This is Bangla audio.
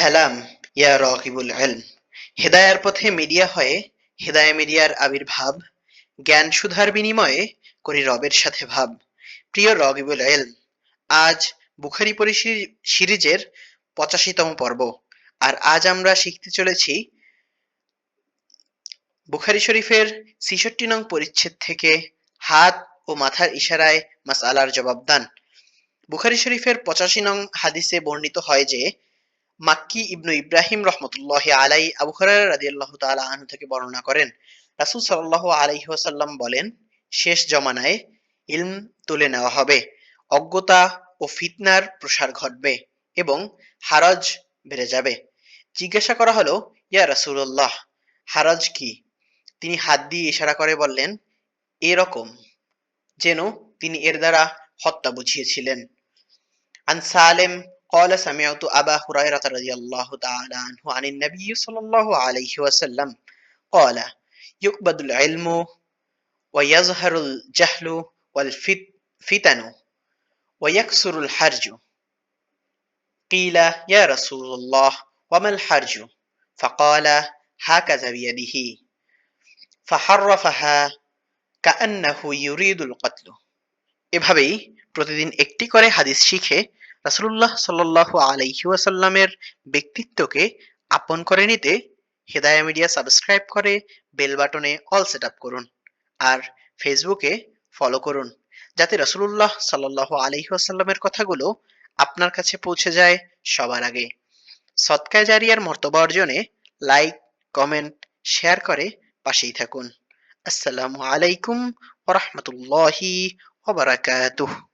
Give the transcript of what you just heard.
সালাম, ইয়া রকিবুল ইলম। হেদায়ার পথে মিডিয়া হয়ে, হেদায়া মিডিয়ার আবির্ভাব, জ্ঞান সুধার বিনিময়ে করি রবের সাথে ভাব। প্রিয় রকিবুল ইলম, আজ বুখারি পরি সিরি- সিরিজের পঁচাশিতম পর্ব, আর আজ আমরা শিখতে চলেছি বুখারি শরীফের ছিষট্টি নং পরিচ্ছেদ থেকে হাত ও মাথার ইশারায় মাসআলার জবাব দান বুখারি শরীফের পঁচাশি নং হাদিসে বর্ণিত হয় যে মাক্কি ইবনু ইব্রাহিম রহমতুল্লাহ আলাই আবু হরার রাজি আল্লাহ তালা থেকে বর্ণনা করেন। রাসুল সাল্লাহ আলাই ওসাল্লাম বলেন, শেষ জমানায় ইলম তুলে নেওয়া হবে। অজ্ঞতা ও ফিতনার প্রসার ঘটবে এবং হারাজ বেড়ে যাবে। জিজ্ঞাসা করা হলো, ইয়া রাসুল্লাহ হারাজ কি? তিনি হাত দিয়ে ইশারা করে বললেন, এরকম, যেন তিনি এর দ্বারা হত্যা বুঝিয়েছিলেন। আন সালেম قال سمعت أبا هريرة رضي الله تعالى عنه عن النبي صلى الله عليه وسلم قال يقبض العلم ويظهر الجهل والفتن ويكسر الحرج قيل يا رسول الله وما الحرج فقال هكذا بيده فحرفها كأنه يريد القتل এভাবেই প্রতিদিন একটি করে হাদিস শিখে রাসূলুল্লাহ সাল্লাল্লাহু আলাইহি ওয়াসাল্লামের ব্যক্তিত্বকে আপন করে নিতে হেদায়া মিডিয়া সাবস্ক্রাইব করে বেল বাটনে অল সেট আপ করুন আর ফেসবুকে ফলো করুন যাতে রাসূলুল্লাহ সাল্লাল্লাহু আলাইহি ওয়াসাল্লামের কথাগুলো আপনার কাছে পৌঁছে যায় সবার আগে। সৎকায় জারিয়ার মর্তবা অর্জনে লাইক, কমেন্ট, শেয়ার করে পাশেই থাকুন। আসসালামু আলাইকুম ওয়া রাহমাতুল্লাহি ওয়া বারাকাতুহু।